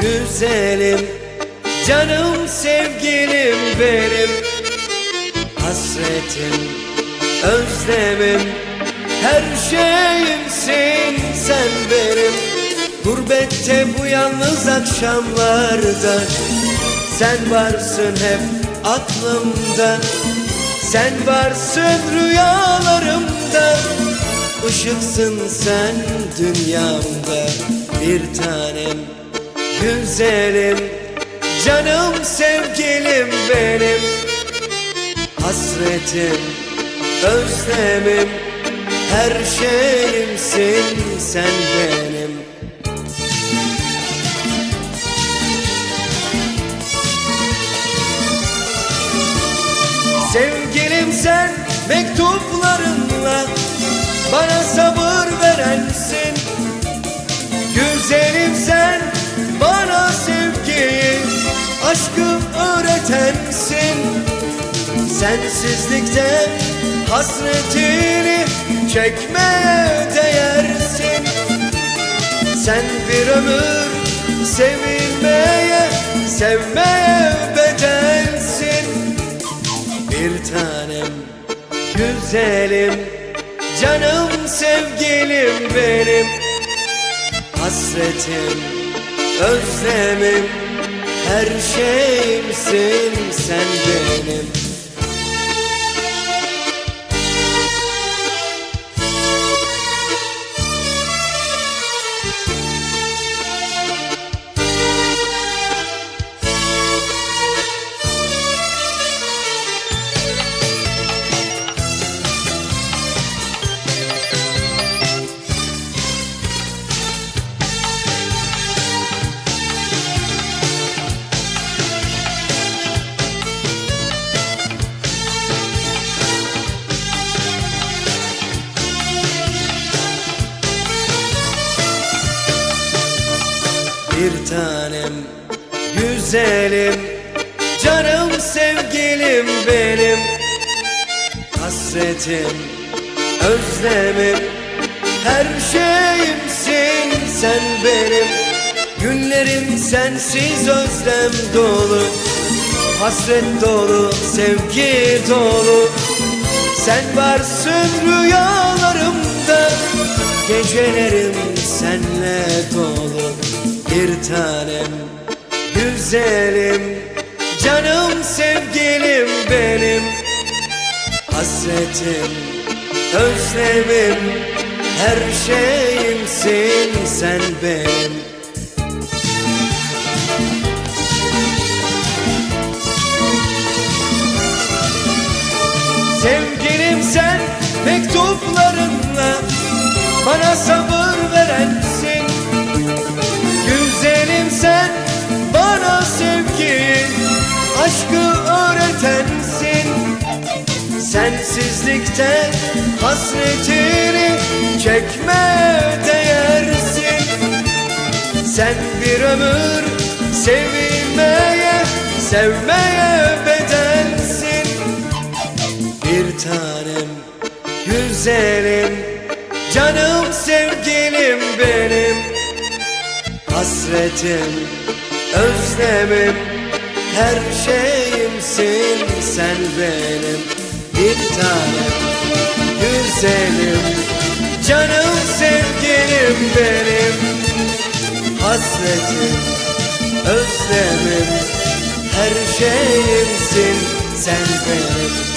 güzelim Canım sevgilim benim. Hasretim, özlemim Her şeyimsin sen benim. Gurbette bu yalnız akşamlarda Sen varsın hep aklımda. Sen varsın rüyalarımda Işıksın sen dünyamda Bir tanem güzelim Canım sevgilim benim. Hasretim, özlemim Her şeyimsin sen benim. Sevgilim sen mektuplarınla Bana sabır verensin Aşkı öğretensin. Sensizlikte hasretini çekmeye değersin. Sen bir ömür sevilmeye, sevmeye bedelsin Bir tanem güzelim, canım sevgilim benim. Hasretim, özlemim, her şeyimsin sen benim Bir tanem güzelim Canım sevgilim benim. Hasretim, özlemim Her şeyimsin sen benim. Günlerim sensiz özlem dolu Hasret dolu, sevgi dolu. Sen varsın rüyalarımda Gecelerim senle dolu Bir tanem güzelim Canım sevgilim benim. Hasretim, özlemim Her şeyimsin sen benim. Sevgilim sen mektuplarınla Bana sabır Aşkı öğretensin. Sensizlikte hasretini çekmeye değersin. Sen bir ömür sevilmeye, sevmeye bedelsin. Bir tanem güzelim, canım sevgilim benim. Hasretim, özlemim, her şeyimsin. Sen benim Bir tanem güzelim, canım sevgilim benim. Hasretim, özlemim, her şeyimsin. Sen benim